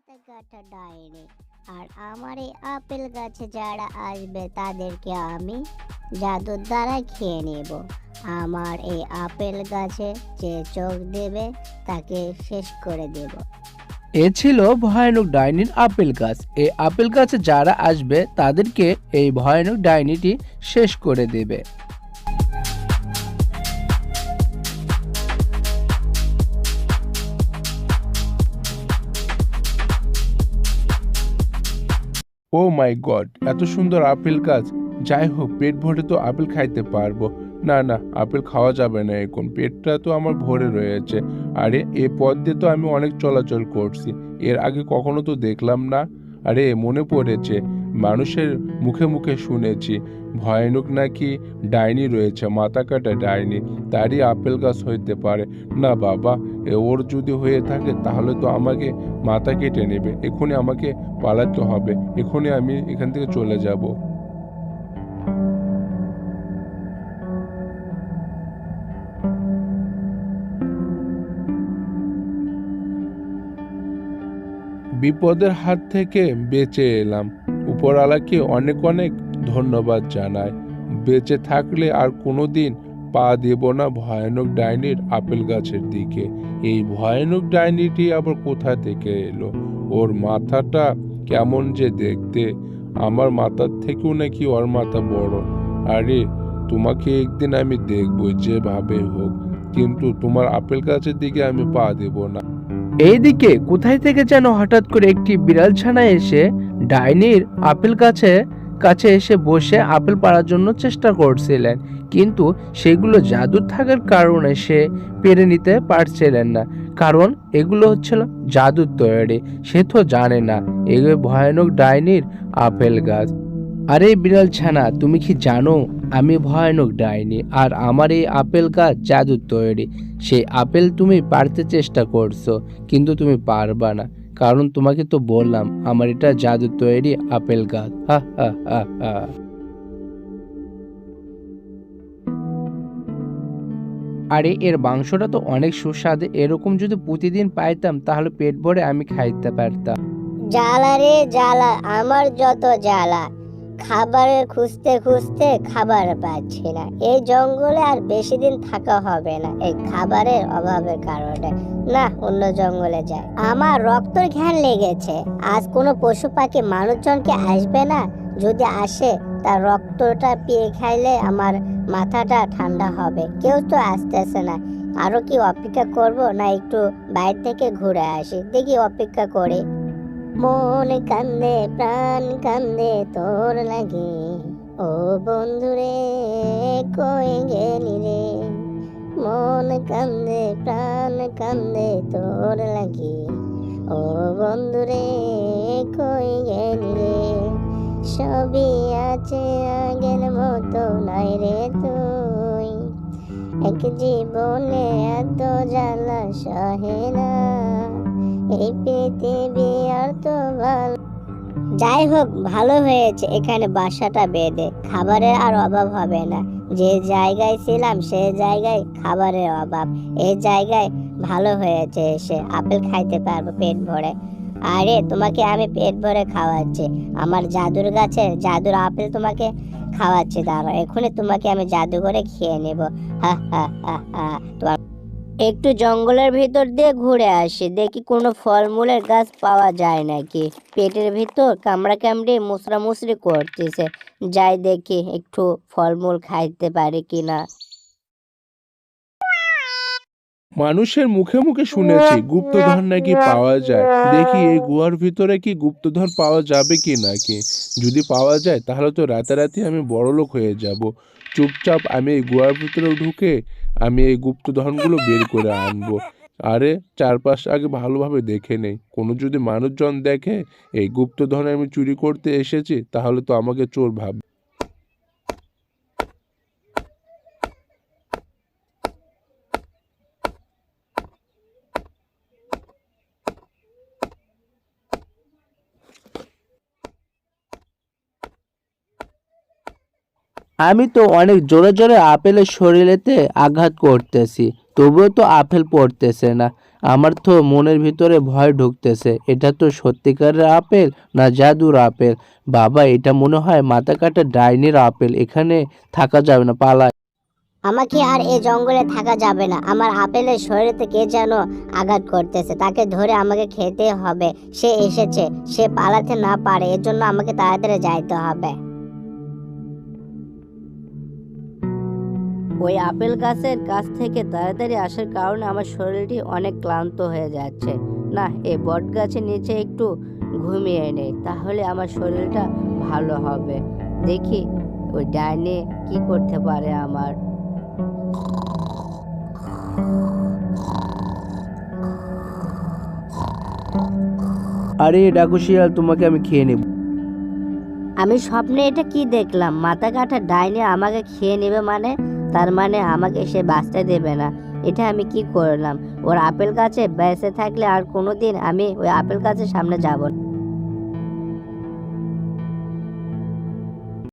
মাথা কাটা ডাইনি। আর আমার এই আপেল গাছে যারা আসবে, তাদেরকে আমি জাদুর দ্বারা খেয়ে নেব। আমার এই আপেল গাছে যে চোখ দেবে, তাকে শেষ করে দেব। এ ছিল ভয়ানক ডাইনির আপেল গাছ। এই আপেল গাছে যারা আসবে, তাদেরকে এই ভয়ানক ডাইনিটি শেষ করে দেবে। ও মাই গড এত সুন্দর আপেল গাছ। যাই হোক, পেট ভরে তো আপেল খাইতে পারব। না না, আপেল খাওয়া যাবে না এখন। পেটটা তো আমার ভরে রয়েছে। আরে, এ পথ দিয়ে তো আমি অনেক চলাচল করছি। এর আগে কখনো তো দেখলাম না। আরে, মনে পড়েছে, মানুষের মুখে মুখে শুনেছি, ভয়ানক নাকি ডাইনি রয়েছে, মাথা কাটা ডাইনি, তারই আপেল গাছ হইতে পারে। না, বাবা ওর যদি হয়ে থাকে, তাহলে তো আমাকে মাথা কেটে নেবে। এখনই আমাকে পালাতে হবে। এখনই আমি এখান থেকে চলে যাব। বিপদের হাত থেকে বেঁচে এলাম। উপরওয়ালাকে অনেক অনেক ধন্যবাদ জানাই। বেঁচে থাকলে আর কোনোদিন পা দেব না ভয়ানক ডাইনির আপেল গাছের দিকে। এই ভয়ানক ডাইনিটি আবার কোথা থেকে এলো? ওর মাথাটা কেমন যে দেখতে। আমার মাথার থেকেও নাকি ওর মাথা বড়। আরে, তোমাকে একদিন আমি দেখব, যেভাবে হোক। কিন্তু তোমার আপেল গাছের দিকে আমি পা দেব না। এইদিকে কোথায় থেকে যেন হঠাৎ করে একটি বিড়াল ছানা এসে ডাইনির আপেল গাছে কাছে এসে বসে আপেল পাড়ার জন্য চেষ্টা করছিলেন, কিন্তু সেগুলো জাদুর থাকার কারণে সে পেরে নিতে পারছিলেন না। কারণ এগুলো হচ্ছিল জাদুর তৈরি, সে তো জানে না এগুলো ভয়ানক ডাইনির আপেল গাছ। আরে বিড়াল ছানা, তুমি কি জানো, আমি ভয়ানক ডাইনি, আর আমার এই আপেল গাছ জাদুর তৈরি। সেই আপেল তুমি পারতে চেষ্টা করছ, কিন্তু তুমি পারবা না। কারণ তোমাকে তো বললাম, আমার এটা জাদু তৈরি আপেল গাছ। হা হা হা আরে, এর মাংসটা তো অনেক সুস্বাদু। এরকম যদি প্রতিদিন পাইতাম, তাহলে পেট ভরে আমি খাইতে পারতাম। জ্বালা রে, জ্বালা, আমার যত জ্বালা। খাবারের খুঁজতে খুঁজতে খাবার পাচ্ছি না। এই জঙ্গলে আর বেশি দিন থাকা হবে না। এই খাবারের অভাবের কারণে। না, অন্য জঙ্গলে যাই। আমার রক্তর ঘ্যান লেগেছে। আজ কোনো পশু পাখি মানুষজনকে আসবে না। যদি আসে, তার রক্তটা পেয়ে খাইলে আমার মাথাটা ঠান্ডা হবে। কেউ তো আসতেছে না। আরও কি অপেক্ষা করব? না, একটু বাইরে থেকে ঘুরে আসি। দেখি অপেক্ষা করি। মন কান্দে, প্রাণ কান্দে তোর লাগে। ও বন্ধুরে কই গেলি রে? মন কান্দে, প্রাণ কান্দে তোর লাগে। ও বন্ধুরে কই গেলি রে? সবই আছে আগের মতো, নাই রে তুই। এক জীবনে এত জ্বালা সহে না। এই পৃথিবী তো ভালো। যাই হোক, ভালো হয়েছে। এখানে বাসাটা বেঁধে। খাবারের আর অভাব হবে না। যে জায়গায় ছিলাম, সে জায়গায় খাবারের অভাব। এই জায়গায় ভালো হয়েছে এসে। আপেল খাইতে পারব পেট ভরে। আরে, তোমাকে আমি পেট ভরে খাওয়াচ্ছি। আমার জাদুর গাছে জাদুর আপেল তোমাকে খাওয়াচ্ছি, দাঁড়াও। এখনই তোমাকে আমি জাদু করে খেয়ে নেব। হা হা হা হা, তোমার একটু জঙ্গলের ভিতর দিয়ে ঘুরে আসি। দেখি কোনো ফলমূলের গাছ পাওয়া যায় নাকি। পেটের ভিতর কামড়া কামড়ে মুসরা মুসরি করতেছে। যাই দেখি একটু ফলমূল খাইতে পারি কিনা। মানুষের মুখে মুখে শুনেছি, গুপ্তধন নাকি পাওয়া যায়। দেখি এই গুহার ভিতরে কি গুপ্তধন পাওয়া যাবে কি নাকি। যদি পাওয়া যায়, তাহলে তো রাতারাতি আমি বড়লোক হয়ে যাব। চুপচাপ আমি এই গুহার ভিতরে ঢুকে আমি এই গুপ্তধনগুলো বের করে আনব। আরে, চারপাশ আগে ভালোভাবে দেখে নেই। কোনো যদি মানুষজন দেখে, এই গুপ্তধন আমি চুরি করতে এসেছি, তাহলে তো আমাকে চোর ভাববে। আমি তো অনেক জোরে জোরে আপেলের শরীরেতে আঘাত করতেছি, তবুও তো আপেল পড়তেছে না। আমার তো মনের ভিতরে ভয় ঢুকতেছে, এটা তো সত্যিকারের আপেল না জাদুর আপেল? বাবা, এটা মনে হয় মাথা কাটা ডাইনির আপেল, এখানে থাকা যাবে না, পালায়। আমাকে আর এই জঙ্গলে থাকা যাবে না, আমার আপেলের শরীরেতে কে যেন আঘাত করতেছে, তাকে ধরে আমাকে খেতে হবে, সে এসেছে, সে পালাতে না পারে, এর জন্য আমাকে তাড়াতাড়ি যাইতে হবে। ওই আপেল গাছের কাছ থেকে তাড়াতাড়ি আসার কারণে আমার শরীরটি অনেক ক্লান্ত হয়ে যাচ্ছে। না এই বট গাছের নিচে একটু ঘুমিয়ে নেই তাহলে আমার শরীরটা ভালো হবে। দেখি ওই ডাইনি কি করতে পারে আমার? আরে ডাকু শিয়াল তোমাকে আমি খেয়ে নেব। আমি স্বপ্নে এটা কি দেখলাম? মাথা কাটা ডাইনি আমাকে খেয়ে নেবে মানে? তার মানে আমাকে সে বাঁচতে দেবে না। এটা আমি কি করলাম? ওর আপেল গাছে বেঁচে থাকলে আর কোনো দিন আমি ওই আপেল গাছের সামনে যাব না।